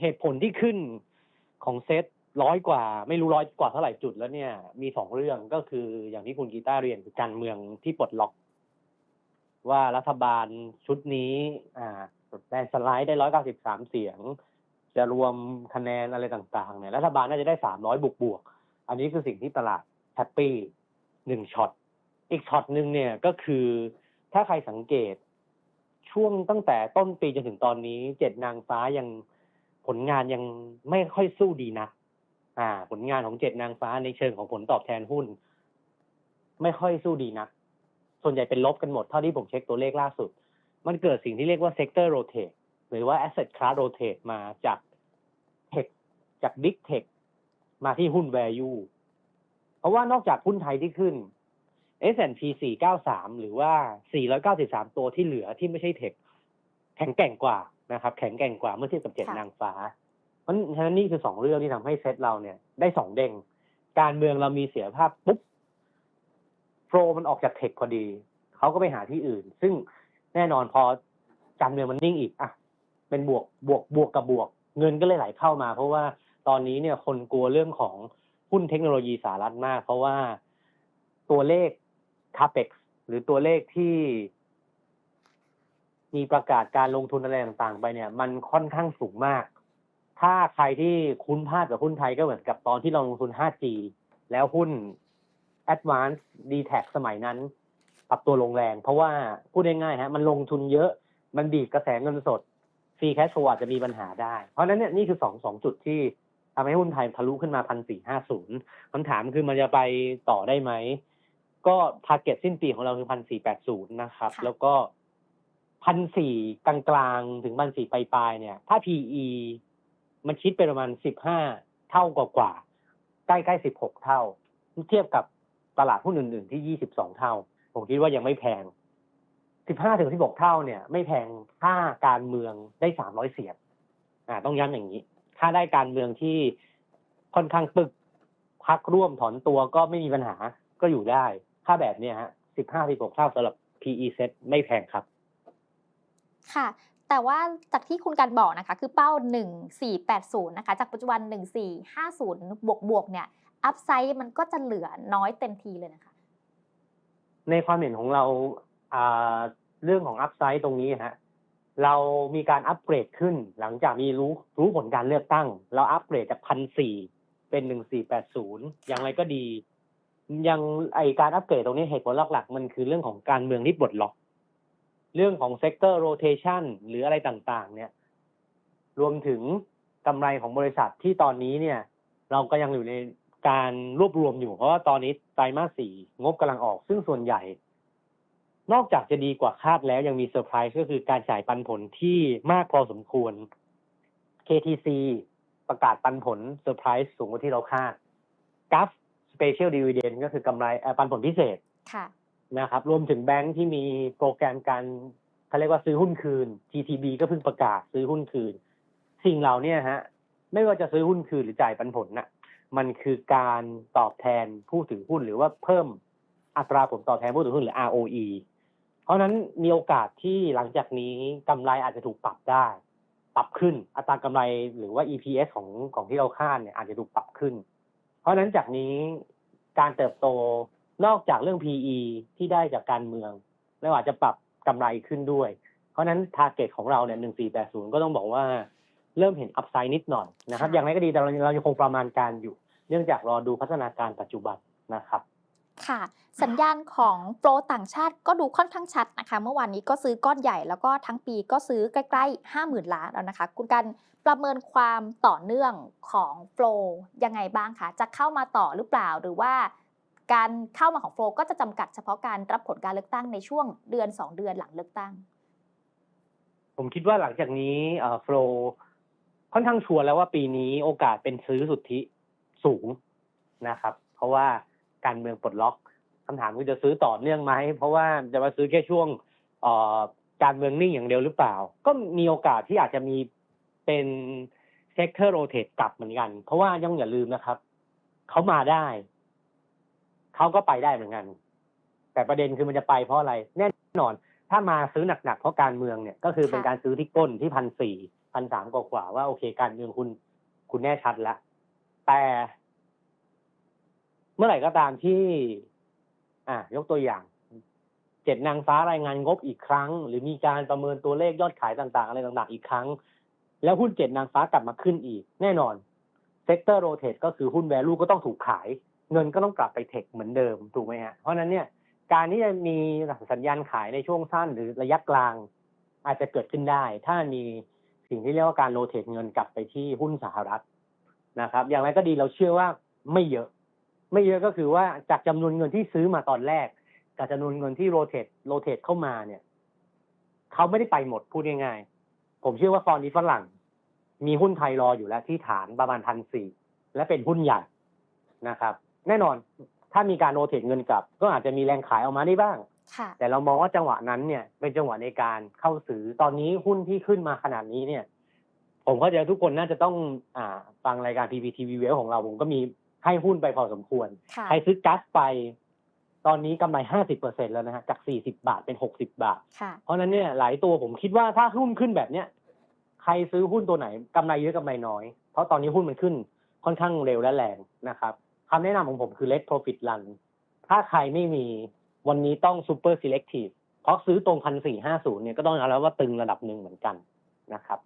เหตุผลที่ขึ้นของเซตร้อยกว่า ไม่รู้ร้อยกว่าเท่าไหร่จุดแล้วเนี่ย มีสองเรื่องก็คืออย่างที่คุณกีตาร์เรียนคือการเมืองที่ปลดล็อก ว่ารัฐบาลชุดนี้ อ่าแลนสไลด์ได้ร้อยเก้าสิบสามเสียง จะรวมคะแนนอะไรต่างๆเนี่ยรัฐบาลน่าจะได้สามร้อยบวกบวกอันนี้คือสิ่งที่ตลาดแฮปปี้หนึ่งช็อตอีกช็อตหนึ่งเนี่ยก็คือถ้าใครสังเกตช่วงตั้งแต่ต้นปีจนถึงตอนนี้เจ็ดนางฟ้ายัง ผลงานยังไม่ค่อยสู้ดีนะอ่า ผลงานของเจ็ดนางฟ้าในเชิงของผลตอบแทนหุ้น ไม่ค่อยสู้ดีนะส่วนใหญ่เป็นลบกันหมดเท่าที่ผมเช็คตัวเลขล่าสุด มันเกิดสิ่งที่เรียกว่า sector rotate หรือว่า asset class rotate มาจาก tech จาก big tech มาที่หุ้น value เพราะว่านอกจากหุ้นไทยที่ขึ้น S&P 493 หรือว่า 493 ตัวที่เหลือที่ไม่ใช่เทคแข็งแกร่งกว่า นะครับแข็งแกร่งกว่าเมื่อเทียบกับเจ็ดค่ะนางฟ้า เพราะฉะนั้นนี่คือสองเรื่องที่ทำให้เซตเราเนี่ย ได้สองเด้งการเมืองเรามีเสียภาพปุ๊บโฟลมันออกจากเทคพอดี เขาก็ไปหาที่อื่น ซึ่งแน่นอนพอการเมืองมันนิ่งอีกอะเป็นบวกบวกบวกกับบวก เงินก็เลยไหลเข้ามา เพราะว่าตอนนี้เนี่ยคนกลัวเรื่องของหุ้นเทคโนโลยีสหรัฐมาก เพราะว่าตัวเลข capex หรือตัวเลขที่ มีประกาศการลงทุนอะไรต่างๆ ไปเนี่ย มันค่อนข้างสูงมาก ถ้าใครที่คุ้นภาพกับหุ้นไทยก็เหมือนกับตอนที่เราลงทุน 5G แล้วหุ้น Advance d t แทสมัยนั้นปรับตัวลงแรง เพราะว่าพูดง่ายๆฮะมันลงทุนเยอะมันบีบกระแสเงินสดฟรีแคชโฟอาจจะมีปัญหาได้ เพราะฉะนั้นเนี่ยนี่คือสองสองจุดที่ทำให้หุ้นไทยทะลุขึ้นมาพันสี่ห้าศูนย์คำถามคือมันจะไปต่อได้ไหม ก็ทาร์เก็ตสิ้นปีของเราคือพันสี่แปดศูนย์นะครับค่ะแล้วก็ พันสี่กลางๆ ถึงพันสี่ปลายๆเนี่ย ถ้า PE มันคิดเป็นประมาณสิบห้าเท่ากว่าๆใกล้ๆสิบหกเท่า เทียบกับตลาดหุ้นอื่นๆที่ยี่สิบสองเท่า ผมคิดว่ายังไม่แพงสิบห้าถึงสิบหกเท่าเนี่ย ไม่แพงค่าการเมืองได้สามร้อยเสียงอ่า ต้องย้ำอย่างนี้ ค่าได้การเมืองที่ค่อนข้างปึกพักร่วมถอนตัวก็ไม่มีปัญหาก็อยู่ได้ค่าแบบเนี้ยฮะสิบห้าสิบหกเท่าสำหรับ PE set ไม่แพงครับ ค่ะ แต่ว่าจากที่คุณการบอกนะคะ คือเป้า 1480 นะคะ จากปัจจุบัน 1450 บวกบวกๆเนี่ย อัพไซด์มันก็จะเหลือน้อยเต็มทีเลยนะคะ ในความเห็นของเราอ่าเรื่องของอัพไซด์ตรงนี้ฮะเรามีการอัปเกรดขึ้น หลังจากมีรู้รู้ผลการเลือกตั้ง เราอัปเกรดจากพันสี่เป็นหนึ่งสี่แปดศูนย์อย่างไรก็ดี ยังไอการอัปเกรดตรงนี้เหตุผลหลักๆ มันคือเรื่องของการเมืองที่ปลดล็อก เรื่องของ sector rotation หรืออะไรต่างๆ เนี่ย รวมถึงกำไรของบริษัทที่ตอนนี้เนี่ย เราก็ยังอยู่ในการรวบรวมอยู่เพราะว่าตอนนี้ไตรมาสสี่งบกำลังออกซึ่งส่วนใหญ่ นอกจากจะดีกว่าคาดแล้วยังมีเซอร์ไพรส์ก็คือการจ่ายปันผลที่มากพอสมควร KTC ประกาศปันผลเซอร์ไพรส์สูงกว่าที่เราคาด GAF Special Dividend ก็คือกำไรปันผลพิเศษค่ะ นะครับ รวมถึงแบงค์ที่มีโปรแกรมการเขาเรียกว่าซื้อหุ้นคืน GTB ก็เพิ่งประกาศซื้อหุ้นคืน สิ่งเหล่านี้ฮะ ไม่ว่าจะซื้อหุ้นคืนหรือจ่ายปันผลน่ะ มันคือการตอบแทนผู้ถือหุ้น หรือว่าเพิ่มอัตราผลตอบแทนผู้ถือหุ้นหรือ ROE เพราะนั้นมีโอกาสที่หลังจากนี้กำไรอาจจะถูกปรับได้ ปรับขึ้นอัตรากำไรหรือว่า EPS ของของที่เราคาดเนี่ยอาจจะถูกปรับขึ้น เพราะนั้นจากนี้การเติบโต นอกจากเรื่อง PE ที่ได้จากการเมืองแล้วอาจจะปรับกำไรขึ้นด้วย เพราะฉะนั้น t a r g e t ของเราเนี่ยหนึ่งสี่แปดศูนย์ก็ต้องบอกว่าเริ่มเห็นอัพไซด์นิดหน่อยนะครับค่ะอย่างไรก็ดีแต่เราเรายังคงประมาณการอยู่ เนื่องจากรอดูพัฒนาการปัจจุบันนะครับ ค่ะ สัญญาณของโปรต่างชาติก็ดูค่อนข้างชัดนะคะ เมื่อวานนี้ก็ซื้อก้อนใหญ่แล้วก็ทั้งปีก็ซื้อใกล้ๆ50,000ล้านแล้วนะคะ คุณการประเมินความต่อเนื่องของโฟลยังไงบ้างคะจะเข้ามาต่อหรือเปล่าหรือว่า การเข้ามาของโฟลก็จะจำกัดเฉพาะการรับผลการเลือกตั้งในช่วงเดือน 2 เดือนหลังเลือกตั้ง ผมคิดว่าหลังจากนี้โฟลค่อนข้างชัวร์แล้วว่าปีนี้โอกาสเป็นซื้อสุทธิสูงนะครับ เพราะว่าการเมืองปลดล็อกคำถามคือจะซื้อต่อเนื่องไหมเพราะว่าจะมาซื้อแค่ช่วงการเมืองนิ่งอย่างเดียวหรือเปล่า ก็มีโอกาสที่อาจจะมีเป็นเซกเตอร์โรเตทกลับเหมือนกัน เพราะว่ายังอย่าลืมนะครับ เขามาได้ เขาก็ไปได้เหมือนกัน แต่ประเด็นคือมันจะไปเพราะอะไร แน่นอน ถ้ามาซื้อหนักๆเพราะการเมืองเนี่ย ก็คือเป็นค่ะการซื้อที่ก้นที่พันสี่พันสามกว่าๆว่าโอเค การเมืองคุณคุณแน่ชัดแล้วแต่ เมื่อไหร่ก็ตามที่ อะยกตัวอย่างเจ็ดนางฟ้ารายงานงบอีกครั้ง หรือมีการประเมินตัวเลขยอดขายต่าง ๆ อะไรต่างๆ อีกครั้ง แล้วหุ้นเจ็ดนางฟ้ากลับมาขึ้นอีก แน่นอนเซกเตอร์โรเตก็คือหุ้นแวลูก็ต้องถูกขาย เงินก็ต้องกลับไปเทคเหมือนเดิมถูกไหมฮะเพราะนั้นเนี่ยการที่จะมีสัญญาณขายในช่วงสั้นหรือระยะกลาง อาจจะเกิดขึ้นได้ ถ้ามีสิ่งที่เรียกว่าการโรเตทเงินกลับไปที่หุ้นสหรัฐนะครับ อย่างไรก็ดีเราเชื่อว่าไม่เยอะ ไม่เยอะก็คือว่าจากจำนวนเงินที่ซื้อมาตอนแรกกับจำนวนเงินที่โรเตทโรเตทเข้ามาเนี่ยเขาไม่ได้ไปหมดพูดง่ายๆ ผมเชื่อว่าตอนนี้ฝรั่ง มีหุ้นไทยรออยู่แล้วที่ฐานประมาณพันสี่และเป็นหุ้นใหญ่นะครับ แน่นอน ถ้ามีการโรเตทเงินกลับ ก็อาจจะมีแรงขายออกมาได้บ้างค่ะแต่เรามองว่าจังหวะนั้นเนี่ยเป็นจังหวะในการเข้าซื้อตอนนี้หุ้นที่ขึ้นมาขนาดนี้เนี่ย ผมเข้าใจว่าทุกคนน่าจะต้องอ่าฟังรายการ PPTV เวลของเรา ผมก็มีให้หุ้นไปพอสมควรค่ะใครซื้อกัสไป ตอนนี้กำไรห้าสิบเปอร์เซ็นแล้วนะฮะจากสี่สิบาทเป็นหกสิบาทค่ะเพราะฉะนั้นเนี่ยหลายตัวผมคิดว่าถ้าหุ้นขึ้นแบบเนี้ยใครซื้อหุ้นตัวไหนกำไรเยอะกำไรน้อย เพราะตอนนี้หุ้นมันขึ้นค่อนข้างเร็วและแรงนะครับ คำแนะนำของผมคือ let profit run ถ้าใครไม่มีวันนี้ต้อง super selective เพราะซื้อตรงพันสี่ห้าศูนย์เนี่ยก็ต้องยอมรับว่าตึงระดับหนึ่งเหมือนกันนะครับ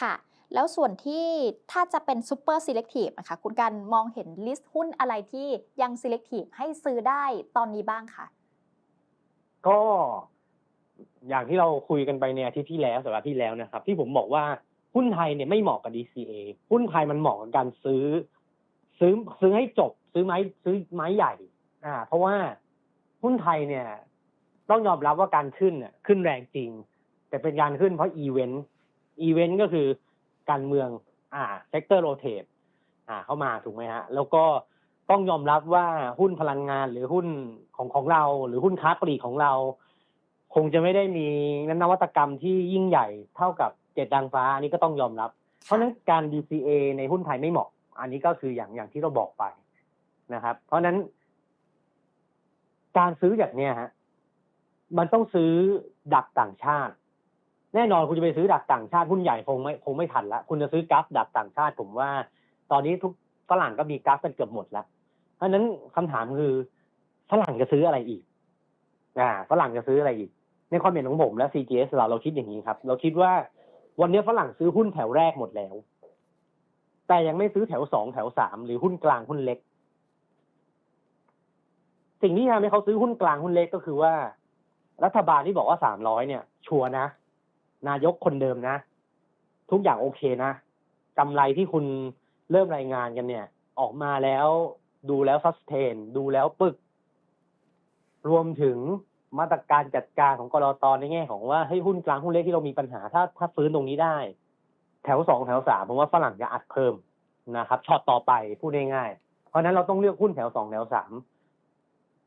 ค่ะ แล้วส่วนที่ถ้าจะเป็น super selective นะคะคุณการมองเห็นลิสต์หุ้นอะไรที่ยัง selective ให้ซื้อได้ตอนนี้บ้างคะก็อย่างที่เราคุยกันไปในอาทิตย์ที่แล้วสัปดาห์ที่แล้วนะครับ ที่ผมบอกว่าหุ้นไทยเนี่ยไม่เหมาะกับ DCA หุ้นไทยมันเหมาะกับการซื้อ ซื้อซื้อให้จบ ซื้อไม้ซื้อไม้ใหญ่ อ่า เพราะว่าหุ้นไทยเนี่ย ต้องยอมรับว่าการขึ้นเนี่ยขึ้นแรงจริง แต่เป็นการขึ้นเพราะอีเวนต์อีเวนต์ก็คือการเมือง อ่าเซกเตอร์โรเตทอ่าเข้ามาถูกไหมฮะ แล้วก็ต้องยอมรับว่าหุ้นพลังงานหรือหุ้นของของเรา หรือหุ้นค้าปลีกของเรา คงจะไม่ได้มีนวัตกรรมที่ยิ่งใหญ่เท่ากับเจ็ดดังฟ้าอันนี้ก็ต้องยอมรับ เพราะฉะนั้นการ DCA ในหุ้นไทยไม่เหมาะ อันนี้ก็คืออย่างอย่างที่เราบอกไปนะครับ เพราะฉะนั้นการซื้อแบบเนี้ยฮะมันต้องซื้อดักต่างชาติ แน่นอนคุณจะไปซื้อดักต่างชาติหุ้นใหญ่คงไม่คงไม่ทันละคุณจะซื้อกราฟดักต่างชาติ ผมว่า ตอนนี้ทุกฝรั่งก็มีกราฟกันเกือบหมดแล้วเพราะนั้นคำถามคือฝรั่งจะซื้ออะไรอีกอ่าฝรั่งจะซื้ออะไรอีก ในความเห็นของผมและ CGS เราเราคิดอย่างนี้ครับ เราคิดว่าวันนี้ฝรั่งซื้อหุ้นแถวแรกหมดแล้ว แต่ยังไม่ซื้อแถวสองแถวสามหรือหุ้นกลางหุ้นเล็ก สิ่งที่ทำให้เขาซื้อหุ้นกลางหุ้นเล็กก็คือว่า รัฐบาลที่บอกว่าสามร้อยเนี่ย ชัวนะ นายกคนเดิมนะ ทุกอย่างโอเคนะกำไรที่คุณเริ่มรายงานกันเนี่ย ออกมาแล้วดูแล้วซัสเทน ดูแล้วปึก รวมถึงมาตรการจัดการของกรอตอนในแง่ของว่าให้หุ้นกลางหุ้นเล็กที่เรามีปัญหาถ้าถ้าฟื้นตรงนี้ได้ แถวสองแถวสามผมว่าฝรั่งจะอัดเพิ่มนะครับช็อตต่อไปพูดง่ายๆเพราะนั้นเราต้องเลือกหุ้นแถวสองแถวสาม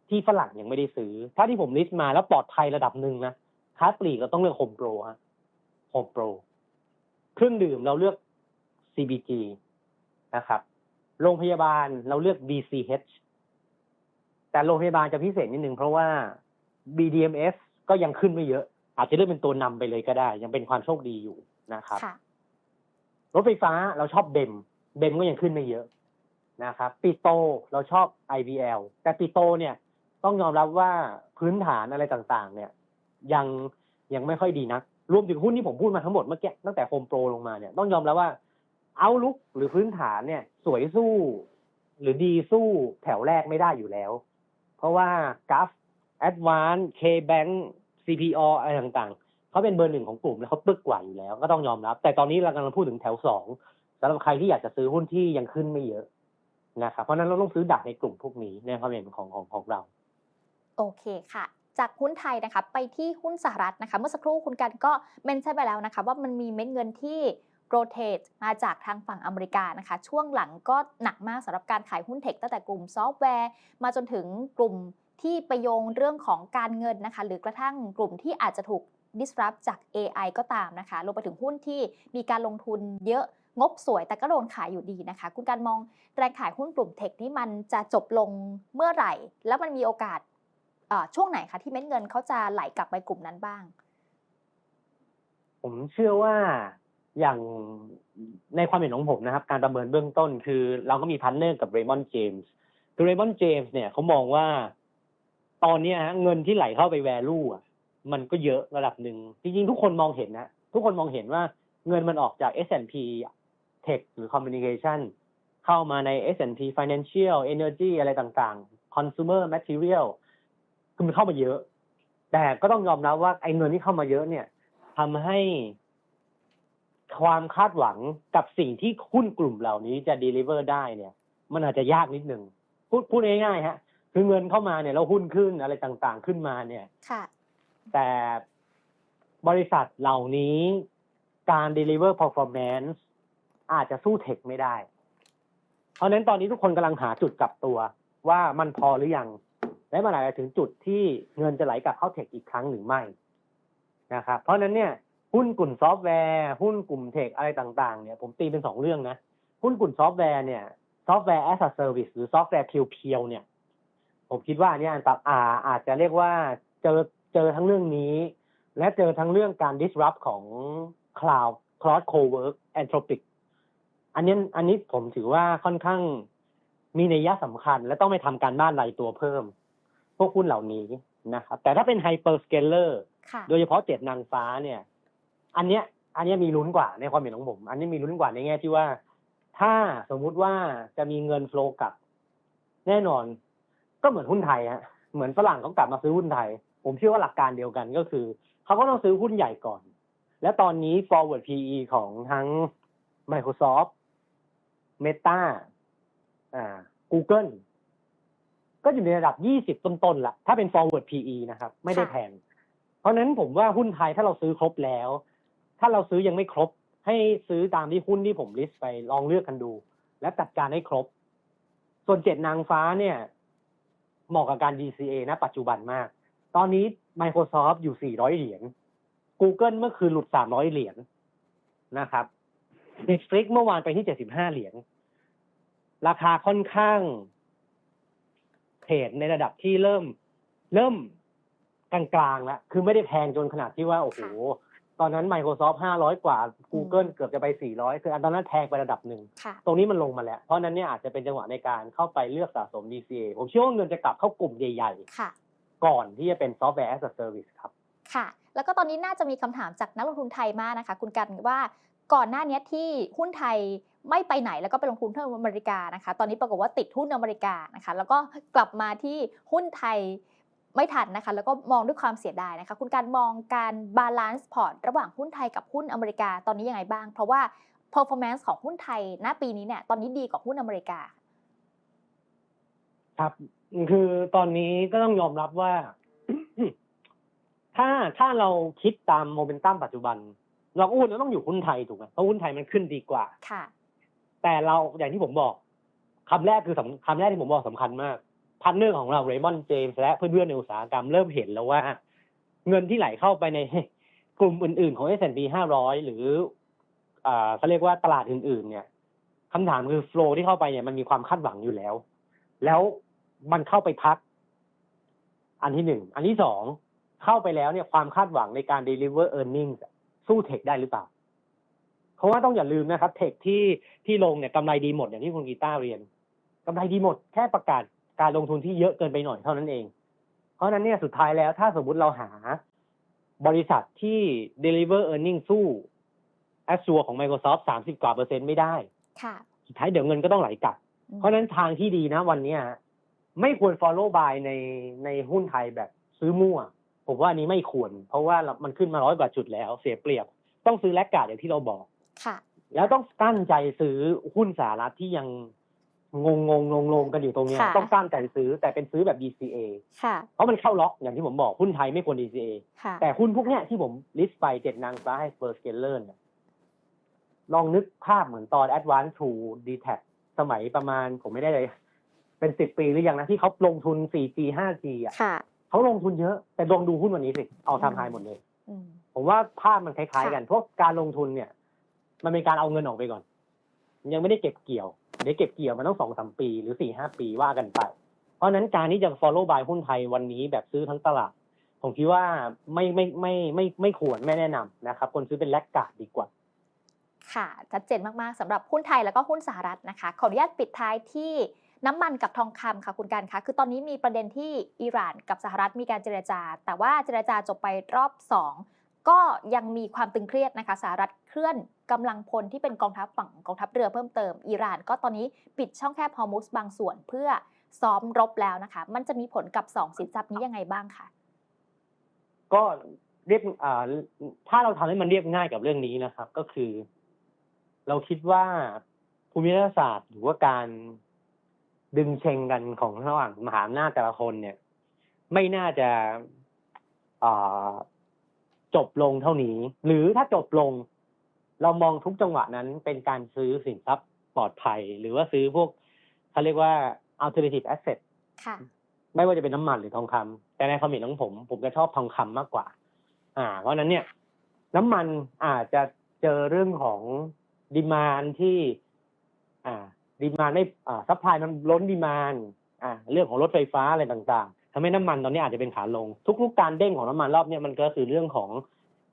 ที่ฝรั่งยังไม่ได้ซื้อ ถ้าที่ผมลิสต์มาแล้วปลอดภัยระดับหนึ่งนะค้าปลีกเราต้องเลือกโฮมโปรฮะโฮมโปรเครื่องดื่มเราเลือก CBG นะครับโรงพยาบาลเราเลือก BCH แต่โรงพยาบาลจะพิเศษนิดนึงเพราะว่า BDMs ก็ยังขึ้นไม่เยอะ อาจจะเลือกเป็นตัวนำไปเลยก็ได้ ยังเป็นความโชคดีอยู่นะครับ รถไฟฟ้าเราชอบเบมเบมก็ยังขึ้นไม่เยอะนะครับปิโตเราชอบ IBL แต่ปิโตเนี่ยต้องยอมรับว่าพื้นฐานอะไรต่างๆ เนี่ย ยังยังไม่ค่อยดีนัก รวมถึงหุ้นที่ผมพูดมาทั้งหมดเมื่อกี้ตั้งแต่โฮมโปรลงมาเนี่ยต้องยอมรับว่าเอาลุกหรือพื้นฐานเนี่ย สวยสู้ หรือดีสู้แถวแรกไม่ได้อยู่แล้ว เพราะว่ากราฟ Advance K-Bank CPO อะไรต่างๆ เขาเป็นเบอร์หนึ่งของกลุ่มแล้วเขาปึกกว่าอยู่แล้ว ก็ต้องยอมรับ แต่ตอนนี้เรากำลังพูดถึงแถวสองสำหรับใครที่อยากจะซื้อหุ้นที่ยังขึ้นไม่เยอะนะครับเพราะนั้นเราต้องซื้อดักในกลุ่มพวกนี้ในความเห็นของของของเรา โอเคค่ะ จากหุ้นไทยนะคะไปที่หุ้นสหรัฐนะคะ เมื่อสักครู่คุณกันก็เมนชั่นไปแล้วนะคะ ว่ามันมีเม็ดเงินที่โรเตทมาจากทางฝั่งอเมริกานะคะ ช่วงหลังก็หนักมากสำหรับการขายหุ้นเทคตั้งแต่กลุ่มซอฟต์แวร์ มาจนถึงกลุ่มที่ไปโยงเรื่องของการเงินนะคะ หรือกระทั่งกลุ่มที่อาจจะถูก disrupt จาก AI ก็ตามนะคะรวมไปถึงหุ้นที่มีการลงทุนเยอะงบสวยแต่ก็โดนขายอยู่ดีนะคะ คุณการมองแรงขายหุ้นกลุ่มเทคนี่มันจะจบลงเมื่อไหร่ แล้วมันมีโอกาสช่วงไหนคะที่เม็ดเงินเขาจะไหลกลับไปกลุ่มนั้นบ้าง ผมเชื่อว่าอย่างในความเห็นของผมนะครับ การประเมินเบื้องต้นคือ เราก็มีพันเนอร์กับเรมอนเจมส์คือเรมอนเจมส์เนี่ยเขามองว่า ตอนนี้ฮะเงินที่ไหลเข้าไปแวลูอะ มันก็เยอะระดับหนึ่ง จริงๆ ทุกคนมองเห็นนะ ทุกคนมองเห็นว่าเงินมันออกจาก S&P Tech หรือ Communication เข้ามาใน S&P Financial Energy อะไรต่างๆ Consumer Material คือมันเข้ามาเยอะ แต่ก็ต้องยอมรับว่าไอ้เงินที่เข้ามาเยอะเนี่ยทำให้ความคาดหวังกับสิ่งที่หุ้นกลุ่มเหล่านี้จะ deliver ได้เนี่ย มันอาจจะยากนิดหนึ่งพูดพูดง่ายๆฮะ คือเงินเข้ามาเนี่ยแล้วหุ้นขึ้นอะไรต่างๆขึ้นมาเนี่ย แต่บริษัทเหล่านี้การ deliver performance อาจจะสู้เทคไม่ได้ เพราะนั้นตอนนี้ทุกคนกำลังหาจุดกลับตัว ว่ามันพอหรือยัง และมันอาจจะถึงจุดที่เงินจะไหลกลับเข้าเทคอีกครั้งหรือไม่นะครับเพราะนั้นเนี่ยหุ้นกลุ่มซอฟต์แวร์ หุ้นกลุ่มเทคอะไรต่างๆเนี่ยผมตีเป็นสองเรื่องนะ หุ้นกลุ่มซอฟต์แวร์เนี่ยซอฟต์แวร์ as a service หรือซอฟต์แวร์เพียวๆเนี่ย ผมคิดว่าเนี้ยอันตรอาอาจจะเรียกว่าเจอ เจอทั้งเรื่องนี้ และเจอทั้งเรื่องการ disrupt ของ cloud cloud co-work anthropic อันนี้อันนี้ผมถือว่าค่อนข้างมีนัยยะสำคัญ และต้องไปทำการบ้านรายตัวเพิ่ม พวกหุ้นเหล่านี้นะครับ แต่ถ้าเป็น hyperscaler ค่ะโดยเฉพาะเจ็ดนางฟ้าเนี่ย อันเนี้ย อันเนี้ยมีลุ้นกว่าในความเห็นของผม อันนี้มีลุ้นกว่าในแง่ที่ว่า ถ้าสมมุติว่าจะมีเงินโฟลกลับ แน่นอน ก็เหมือนหุ้นไทยฮะเหมือนฝรั่งเขากลับมาซื้อหุ้นไทย ผมเชื่อว่าหลักการเดียวกันก็คือ เขาก็ต้องซื้อหุ้นใหญ่ก่อน และตอนนี้ forward PE ของทั้ง Microsoft Meta อ่า Google ก็อยู่ในระดับ 20 ต้นๆละถ้าเป็น forward PE นะครับ ไม่ได้แพง เพราะฉะนั้นผมว่าหุ้นไทยถ้าเราซื้อครบแล้ว ถ้าเราซื้อยังไม่ครบ ให้ซื้อตามที่หุ้นที่ผมลิสต์ไปลองเลือกกันดู และจัดการให้ครบ ส่วนเจ็ดนางฟ้าเนี่ยเหมาะกับการ DCA นะปัจจุบันมาก ตอนนี้ Microsoft อยู่ 400 เหรียญ Google เมื่อคืนหลุด 300 เหรียญนะครับ Netflix เมื่อวานไปที่ 75 เหรียญ ราคาค่อนข้างเทรดในระดับที่เริ่ม เริ่มกลางๆแล้ว คือไม่ได้แพงจนขนาดที่ว่า โอ้โห ตอนนั้น Microsoft 500 กว่า Google เกือบจะไป 400 คืออันตอนนั้นแพงไประดับหนึ่งค่ะตรงนี้มันลงมาแล้ว เพราะฉะนั้นเนี่ยอาจจะเป็นจังหวะในการเข้าไปเลือกสะสม DCA ผมเชื่อว่าเงินจะกลับเข้ากลุ่มใหญ่ค่ะๆ ก่อนที่จะเป็นซอฟต์แวร์ as a service ครับ ค่ะ แล้วก็ตอนนี้น่าจะมีคำถามจากนักลงทุนไทยมากนะคะ คุณกันว่าก่อนหน้านี้ที่หุ้นไทยไม่ไปไหนแล้วก็ไปลงทุนที่อเมริกานะคะ ตอนนี้ปรากฏว่าติดหุ้นอเมริกานะคะ แล้วก็กลับมาที่หุ้นไทยไม่ทันนะคะ แล้วก็มองด้วยความเสียดายนะคะ คุณการมองการบาลานซ์พอร์ตระหว่างหุ้นไทยกับหุ้นอเมริกาตอนนี้ยังไงบ้าง เพราะว่า performance ของหุ้นไทยณปีนี้เนี่ยตอนนี้ดีกว่าหุ้นอเมริกา ครับ คือตอนนี้ก็ต้องยอมรับว่า ถ้าถ้าเราคิดตามโมเมนตัมปัจจุบัน เราก็ควรจะต้องอยู่หุ้นไทยถูกไหมเพราะหุ้นไทยมันขึ้นดีกว่า ค่ะ แต่เราอย่างที่ผมบอกคำแรกคือสำคำแรกที่ผมบอกสำคัญมากพันเนอร์ของเราเรมอนเจมส์และเพื่อนๆในอุตสาหกรรมเริ่มเห็นแล้วว่า เงินที่ไหลเข้าไปในกลุ่มอื่นๆ ของ S&P 500 หรืออ่าเขาเรียกว่าตลาดอื่นๆ เนี่ยคำถามคือโฟลที่เข้าไปเนี่ยมันมีความคาดหวังอยู่แล้ว แล้ว มันเข้าไปพัก อันที่หนึ่ง อันที่สอง เข้าไปแล้วเนี่ยความคาดหวังในการ deliver earnings อะสู้เทคได้หรือเปล่า เพราะว่าต้องอย่าลืมนะครับ เทคที่ที่ลงเนี่ยกำไรดีหมดอย่างที่คุณกีตาร์เรียนกำไรดีหมดแค่ประกาศการลงทุนที่เยอะเกินไปหน่อยเท่านั้นเอง เพราะฉะนั้นเนี่ยสุดท้ายแล้วถ้าสมมุติเราหาบริษัทที่ deliver earning สู้ Azure ของ Microsoft 30 กว่าเปอร์เซ็นต์ไม่ได้ ค่ะ สุดท้ายเดี๋ยวเงินก็ต้องไหลกลับอืมเพราะฉะนั้นทางที่ดีนะวันเนี้ย ไม่ควร follow buy ในในหุ้นไทยแบบซื้อมั่ว ผมว่าอันนี้ไม่ควร เพราะว่ามันขึ้นมาร้อยกว่าจุดแล้ว เสียเปรียบ ต้องซื้อแลกกาดอย่างที่เราบอกค่ะ แล้วต้องตั้นใจซื้อหุ้นสหรัฐที่ยังงงงงงงกันอยู่ตรงนี้ต้องตั้นใจซื้อแต่เป็นซื้อแบบ DCA ค่ะเพราะมันเข้าล็อกอย่างที่ผมบอกหุ้นไทยไม่ควร DCA ค่ะแต่หุ้นพวกเนี้ยที่ผมลิสต์ไปเจ็ดนางฟ้าให้เปอร์สเกลเลอร์ลองนึกภาพเหมือนตอน Advanced to d t a c สมัยประมาณผมไม่ได้เลย เป็นสิบปีหรือยังนะที่เขาลงทุน 4G 5G อะค่ะ เขาลงทุนเยอะ แต่ลองดูหุ้นวันนี้สิ เอาทำไฮหมดเลย อืม ผมว่าภาพมันคล้ายค่ะๆกันพวกการลงทุนเนี่ย มันเป็นการเอาเงินออกไปก่อน ยังไม่ได้เก็บเกี่ยว เดี๋ยวเก็บเกี่ยวมันต้องสองสามปีหรือสี่ห้าปีว่ากันไป เพราะฉะนั้นการที่จะ follow buy หุ้นไทยวันนี้แบบซื้อทั้งตลาด ผมคิดว่าไม่ไม่ไม่ไม่ไม่ไม่ควรไม่แนะนำนะครับ คนซื้อเป็นแลกการ์ดดีกว่า ค่ะชัดเจนมาก ๆสำหรับหุ้นไทยแล้วก็หุ้นสหรัฐนะคะ ขออนุญาตปิดท้ายที่ น้ำมันกับทองคำค่ะคุณกันคะคือตอนนี้มีประเด็นที่อิหร่านกับสหรัฐมีการเจรจา แต่ว่าเจรจาจบไปรอบ 2 ก็ยังมีความตึงเครียดนะคะสหรัฐเคลื่อนกำลังพลที่เป็นกองทัพฝั่งกองทัพเรือเพิ่มเติมอิหร่าน ก็ตอนนี้ปิดช่องแคบฮอร์มุสบางส่วนเพื่อซ้อมรบแล้วนะคะ มันจะมีผลกับ 2 สินทรัพย์นี้ยังไงบ้างคะก็เรียกถ้าเราทำให้มันเรียบง่ายกับเรื่องนี้นะครับ ก็คือ เราคิดว่าภูมิรัฐศาสตร์หรือว่าการ ดึงเชงกันของระหว่างมหาอำนาจแต่ละคนเนี่ย ไม่น่าจะอ่าจบลงเท่านี้ หรือถ้าจบลง เรามองทุกจังหวะนั้นเป็นการซื้อสินทรัพย์ปลอดภัย หรือว่าซื้อพวกเขาเรียกว่า alternative asset ค่ะ ไม่ว่าจะเป็นน้ำมันหรือทองคำแต่ในความเห็นของผม ผมจะชอบทองคำมากกว่า อ่า เพราะฉะนั้นเนี่ย น้ำมันอาจจะเจอเรื่องของดีมานที่ อ่า ดีมานไม่อ่าซัพพลายมันล้นดีมานอ่าเรื่องของรถไฟฟ้าอะไรต่างๆทำให้น้ำมันตอนนี้อาจจะเป็นขาลง ทุกๆการเด้งของน้ำมันรอบเนี้ยมันก็คือเรื่องของ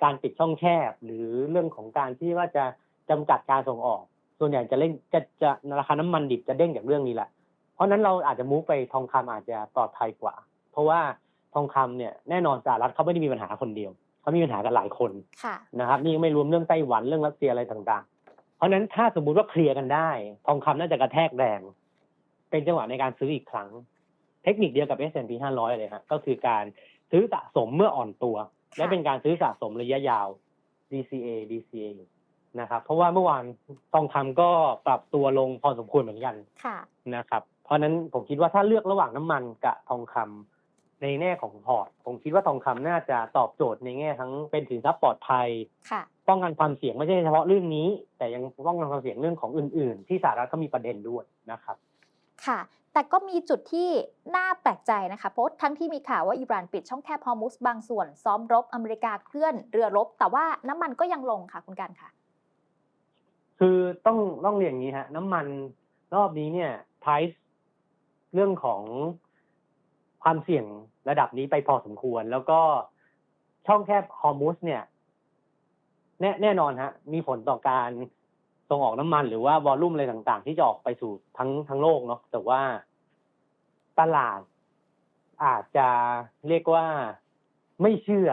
การปิดช่องแคบ หรือเรื่องของการที่ว่าจะจำกัดการส่งออก ส่วนใหญ่จะเล่นจะจะราคาน้ำมันดิบจะเด้งจากเรื่องนี้แหละ เพราะฉะนั้นเราอาจจะมูฟไปทองคำอาจจะปลอดภัยกว่า เพราะว่าทองคำเนี่ยแน่นอนสหรัฐเขาไม่ได้มีปัญหาคนเดียวเขามีปัญหากันหลายคนค่ะนะครับนี่ยังไม่รวมเรื่องไต้หวันเรื่องรัสเซียอะไรต่างๆ เพราะฉะนั้นถ้าสมมุติว่าเคลียร์กันได้ ทองคำน่าจะกระแทกแรง เป็นจังหวะในการซื้ออีกครั้ง เทคนิคเดียวกับ S&P 500 เลยฮะก็คือการซื้อสะสมเมื่ออ่อนตัว และเป็นการซื้อสะสมระยะยาว DCA DCA นะครับ เพราะว่าเมื่อวานทองคำก็ปรับตัวลงพอสมควรเหมือนกันค่ะนะครับ เพราะฉะนั้นผมคิดว่าถ้าเลือกระหว่างน้ำมันกับทองคำ ในแง่ของพอร์ตผมคิดว่าทองคำน่าจะตอบโจทย์ในแง่ทั้งเป็นสินทรัพย์ปลอดภัยค่ะป้องกันความเสี่ยงไม่ใช่เฉพาะเรื่องนี้ แต่ยังป้องกันความเสี่ยงเรื่องของอื่น ๆ ที่สหรัฐก็มีประเด็นด้วยนะครับค่ะ แต่ก็มีจุดที่น่าแปลกใจนะคะเพราะทั้งที่มีข่าวว่าอิหร่านปิดช่องแคบฮอร์มุสบางส่วน ซ้อมรบอเมริกาเคลื่อนเรือรบ แต่ว่าน้ำมันก็ยังลงค่ะคุณกันค่ะ คือต้องต้องเรียนอย่างนี้ฮะ น้ำมันรอบนี้เนี่ย price เรื่องของ ความเสี่ยงระดับนี้ไปพอสมควร แล้วก็ช่องแคบฮอร์มุสเนี่ย แน่แน่นอนฮะ มีผลต่อการส่งออกน้ำมันหรือว่าวอลลุ่มอะไรต่าง ๆ ที่จะออกไปสู่ทั้งทั้งโลกเนาะแต่ว่าตลาดอาจจะเรียกว่าไม่เชื่อ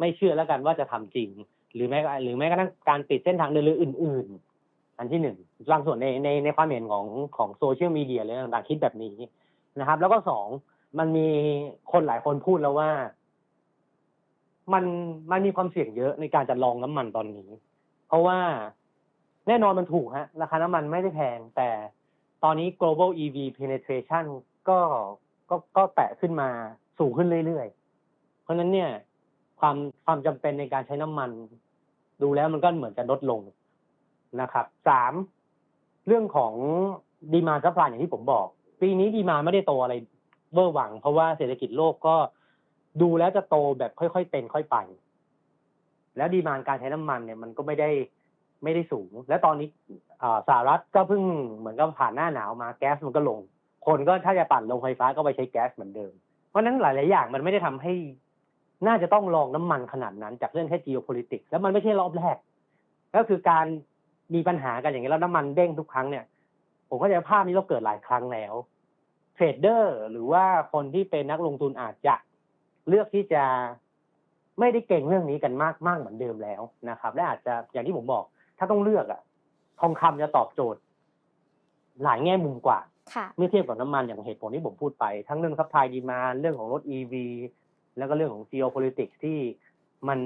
ไม่เชื่อแล้วกันว่าจะทำจริง หรือแม้หรือแม้กระทั่งการปิดเส้นทางเดินเรืออื่น ๆ อันที่หนึ่งบางส่วนในในในความเห็นของของโซเชียลมีเดียเลยต่างๆคิดแบบนี้นะครับ แล้วก็สอง มันมีคนหลายคนพูดแล้วว่า มันมันมีความเสี่ยงเยอะในการจะลองน้ำมันตอนนี้ เพราะว่าแน่นอนมันถูกฮะ ราคาน้ำมันไม่ได้แพง แต่ตอนนี้ global EV penetration ก็ก็ก็แตะขึ้นมาสูงขึ้นเรื่อยๆ เพราะฉะนั้นเนี่ย ความความจำเป็นในการใช้น้ำมัน ดูแล้วมันก็เหมือนจะลดลงนะครับสามเรื่องของดีมาซัพพลายอย่างที่ผมบอก ปีนี้ดีมาไม่ได้โตอะไร เวอร์หวัง เพราะว่าเศรษฐกิจโลกก็ดูแล้วจะโตแบบค่อยๆเป็นค่อยไป แล้วดีมานการใช้น้ำมันเนี่ยมันก็ไม่ได้ไม่ได้สูง และตอนนี้สหรัฐก็เพิ่งเหมือนกับผ่านหน้าหนาวมาแก๊สมันก็ลง คนก็ถ้าจะปั่นลงไฟฟ้าก็ไปใช้แก๊สเหมือนเดิม เพราะนั้นหลาย ๆ อย่างมันไม่ได้ทำให้น่าจะต้องลองน้ำมันขนาดนั้น จากเรื่องแค่ geopolitics แล้วมันไม่ใช่รอบแรก ก็คือการมีปัญหากันอย่างนี้แล้วน้ำมันเด้งทุกครั้งเนี่ย ผมก็จะภาพนี้เราเกิดหลายครั้งแล้ว ทรดเดอร์หรือว่าคนที่เป็นนักลงทุนอาจจะเลือกที่จะไม่ได้เก่งเรื่องนี้กันมากมากเหมือนเดิมแล้วนะครับ และอาจจะอย่างที่ผมบอก ถ้าต้องเลือกอะทองคำจะตอบโจทย์ หลายแง่มุมกว่าค่ะเมื่อเทียบกับน้ำมันอย่างเหตุผลที่ผมพูดไป ทั้งเรื่องซัพพลายดีมาเรื่องของรถ EV แล้วก็เรื่องของ geopolitics ที่มัน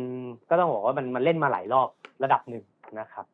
ก็ต้องบอกว่ามันมันเล่นมาหลายรอบระดับหนึ่งนะครับ